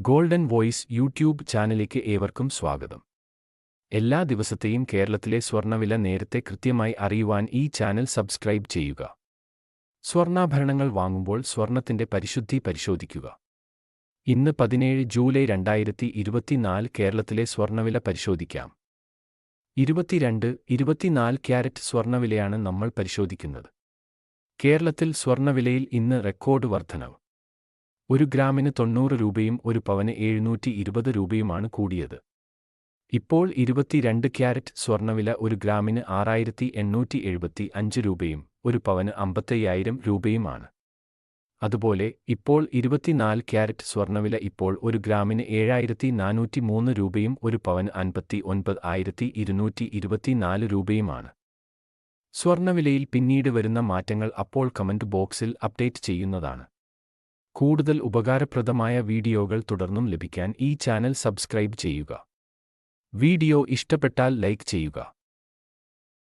Golden voice YouTube ചാനലിലേക്ക് ഏവർക്കും സ്വാഗതം. എല്ലാ ദിവസത്തെയും കേരളത്തിലെ സ്വർണവില നേരത്തെ കൃത്യമായി അറിയുവാൻ ഈ ചാനൽ സബ്സ്ക്രൈബ് ചെയ്യുക. സ്വർണാഭരണങ്ങൾ വാങ്ങുമ്പോൾ സ്വർണത്തിന്റെ പരിശുദ്ധി പരിശോധിക്കുക. ഇന്ന് പതിനേഴ് ജൂലൈ രണ്ടായിരത്തി ഇരുപത്തിനാല് കേരളത്തിലെ സ്വർണവില പരിശോധിക്കാം. ഇരുപത്തിരണ്ട് ഇരുപത്തിനാല് ക്യാരറ്റ് സ്വർണവിലയാണ് നമ്മൾ പരിശോധിക്കുന്നത്. കേരളത്തിൽ സ്വർണവിലയിൽ ഇന്ന് റെക്കോർഡ് വർധനവ്. ഒരു ഗ്രാമിന് തൊണ്ണൂറ് രൂപയും ഒരു പവന് എഴുന്നൂറ്റി ഇരുപത് രൂപയുമാണ് കൂടിയത്. ഇപ്പോൾ ഇരുപത്തിരണ്ട് ക്യാരറ്റ് സ്വർണവില ഒരു ഗ്രാമിന് ആറായിരത്തി എണ്ണൂറ്റി എഴുപത്തി അഞ്ച് രൂപയും ഒരു പവന് അമ്പത്തയ്യായിരം രൂപയുമാണ്. അതുപോലെ ഇപ്പോൾ ഇരുപത്തിനാല് ക്യാരറ്റ് സ്വർണവില ഇപ്പോൾ ഒരു ഗ്രാമിന് ഏഴായിരത്തി നാനൂറ്റി മൂന്ന് രൂപയും ഒരു പവന് അൻപത്തി ഒൻപത് ആയിരത്തി ഇരുന്നൂറ്റി ഇരുപത്തിനാല് രൂപയുമാണ്. സ്വർണവിലയിൽ പിന്നീട് വരുന്ന മാറ്റങ്ങൾ അപ്പോൾ കമന്റ് ബോക്സിൽ അപ്ഡേറ്റ് ചെയ്യുന്നതാണ്. കൂടുതൽ ഉപകാരപ്രദമായ വീഡിയോകൾ തുടർന്നും ലഭിക്കാൻ ഈ ചാനൽ സബ്സ്ക്രൈബ് ചെയ്യുക. വീഡിയോ ഇഷ്ടപ്പെട്ടാൽ ലൈക്ക് ചെയ്യുക.